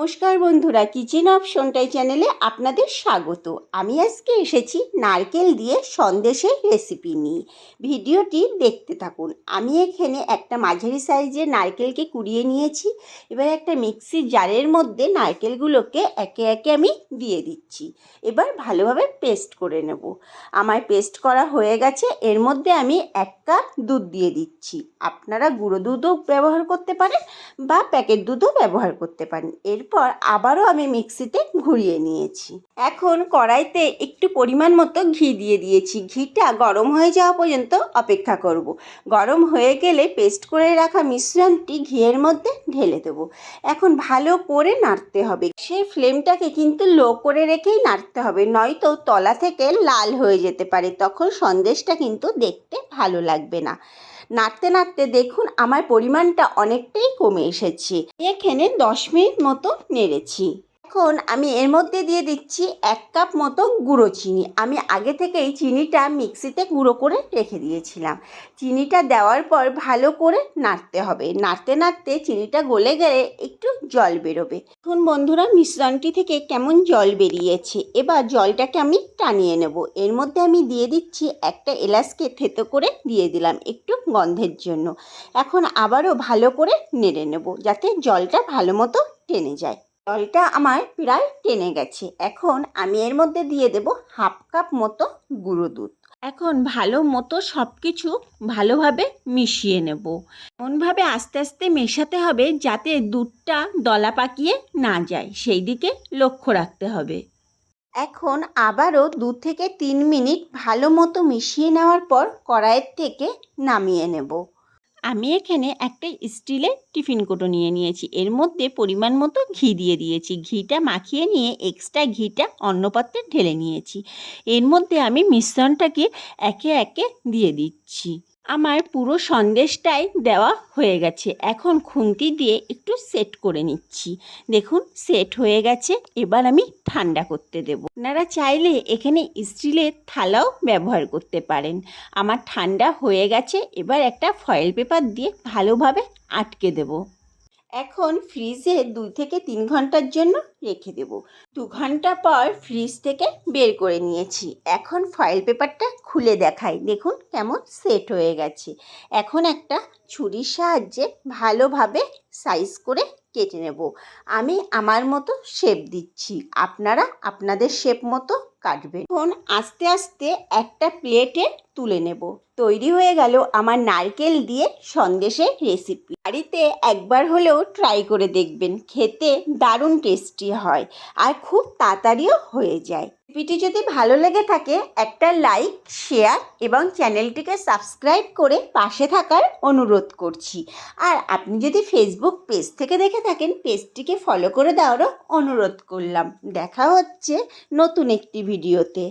নমস্কার বন্ধুরা kitchen of সন্টাই চ্যানেলে আপনাদের স্বাগত। আমি আজকে এসেছি নারকেল দিয়ে সন্দেশের রেসিপি নিয়ে। ভিডিওটি দেখতে থাকুন। আমি এখানে একটা মাঝারি সাইজের নারকেলকে কুড়িয়ে নিয়েছি। এবার একটা মিক্সির জারের মধ্যে নারকেলগুলোকে একে একে আমি দিয়ে দিচ্ছি। এবার ভালোভাবে পেস্ট করে নেব। আমার পেস্ট করা হয়ে গেছে। এর মধ্যে আমি এক কাপ দুধ দিয়ে দিচ্ছি। আপনারা গুঁড়ো দুধও ব্যবহার করতে পারেন বা প্যাকেট দুধও ব্যবহার করতে পারেন। এরপর আবারও আমি মিক্সিতে ঘুরিয়ে নিয়েছি। এখন কড়াইতে একটু পরিমাণ মতো ঘি দিয়ে দিয়েছি। ঘিটা গরম হয়ে যাওয়া পর্যন্ত অপেক্ষা করব। গরম হয়ে গেলে পেস্ট করে রাখা মিশ্রণটি ঘিয়ের মধ্যে ঢেলে দেবো। এখন ভালো করে নাড়তে হবে। সেই ফ্লেমটাকে কিন্তু লো করে রেখেই নাড়তে হবে, নয়তো তলা থেকে লাল হয়ে যেতে পারে। তখন সন্দেশটা কিন্তু দেখতে ভালো লাগবে না। নাড়তে নাড়তে দেখুন আমার পরিমাণটা অনেকটাই কমে এসেছে। এখানে দশ মিনিট মতো নেড়েছি। এখন আমি এর মধ্যে দিয়ে দিচ্ছি এক কাপ মতো গুঁড়ো চিনি। আমি আগে থেকেই চিনিটা মিক্সিতে গুঁড়ো করে রেখে দিয়েছিলাম। চিনিটা দেওয়ার পর ভালো করে নাড়তে হবে। নাড়তে নাড়তে চিনিটা গলে গেলে একটু জল বেরোবে। এখন বন্ধুরা, মিশ্রণটি থেকে কেমন জল বেরিয়েছে। এবার জলটাকে আমি টানিয়ে নেব। এর মধ্যে আমি দিয়ে দিচ্ছি একটা এলাচকে থেতো করে দিয়ে দিলাম একটু গন্ধের জন্য। এখন আবারও ভালো করে নেড়ে নেব যাতে জলটা ভালো মতো টেনে যায়। জলটা আমার প্রায় টেনে গেছে। এখন আমি এর মধ্যে দিয়ে দেব হাফ কাপ মতো গুঁড়ো দুধ। এখন ভালো মতো সব কিছু ভালোভাবে মিশিয়ে নেব। এমনভাবে আস্তে আস্তে মেশাতে হবে যাতে দুধটা দলা পাকিয়ে না যায়। সেই দিকে লক্ষ্য রাখতে হবে। এখন আবারও দু থেকে তিন মিনিট ভালো মতো মিশিয়ে নেওয়ার পর কড়াইয়ের থেকে নামিয়ে নেব। আমি এখানে একটা স্টিলের টিফিন কোটো নিয়ে নিয়েছি। এর মধ্যে পরিমাণ মতো ঘি দিয়ে দিয়েছি। ঘিটা মাখিয়ে নিয়ে এক্সট্রা ঘিটা অন্য পাত্রে ঢেলে নিয়েছি। এর মধ্যে আমি মিশ্রণটাকে একে একে দিয়ে দিচ্ছি। আমার পুরো সন্দেশটাই দেওয়া হয়ে গেছে। এখন খুন্তি দিয়ে একটু সেট করে নিচ্ছি। দেখুন সেট হয়ে গেছে। এবার আমি ঠান্ডা করতে দেবো। আপনারা চাইলে এখানে স্টিলের থালাও ব্যবহার করতে পারেন। আমার ঠান্ডা হয়ে গেছে। এবার একটা ফয়েল পেপার দিয়ে ভালোভাবে আটকে দেব। এখন ফ্রিজে দুই থেকে তিন ঘণ্টার জন্য রেখে দেব। দু ঘণ্টা পর ফ্রিজ থেকে বের করে নিয়েছি। এখন ফয়েল পেপারটা খুলে দেখাই। দেখুন কেমন সেট হয়ে গেছে। এখন একটা ছুরির সাহায্যে ভালোভাবে সাইজ করে কেটে নেব। আমি আমার মতো শেপ দিচ্ছি। আপনারা আপনাদের শেপ মতো কাটবেন। এখন আস্তে আস্তে একটা প্লেটে তুলে নেব। তৈরি হয়ে গেল আমার নারকেল দিয়ে সন্দেশের রেসিপি বাড়িতে একবার হলেও ট্রাই করে দেখবেন। খেতে দারুণ টেস্টি হয় আর খুব তাড়াতাড়িও হয়ে যায়। রেসিপিটি যদি ভালো লেগে থাকে, একটা লাইক, শেয়ার এবং চ্যানেলটিকে সাবস্ক্রাইব করে পাশে থাকার অনুরোধ করছি। আর আপনি যদি ফেসবুক পেজ থেকে দেখে থাকেন পেজটিকে ফলো করে দেওয়ারও অনুরোধ করলাম। দেখা হচ্ছে নতুন একটি ভিডিওতে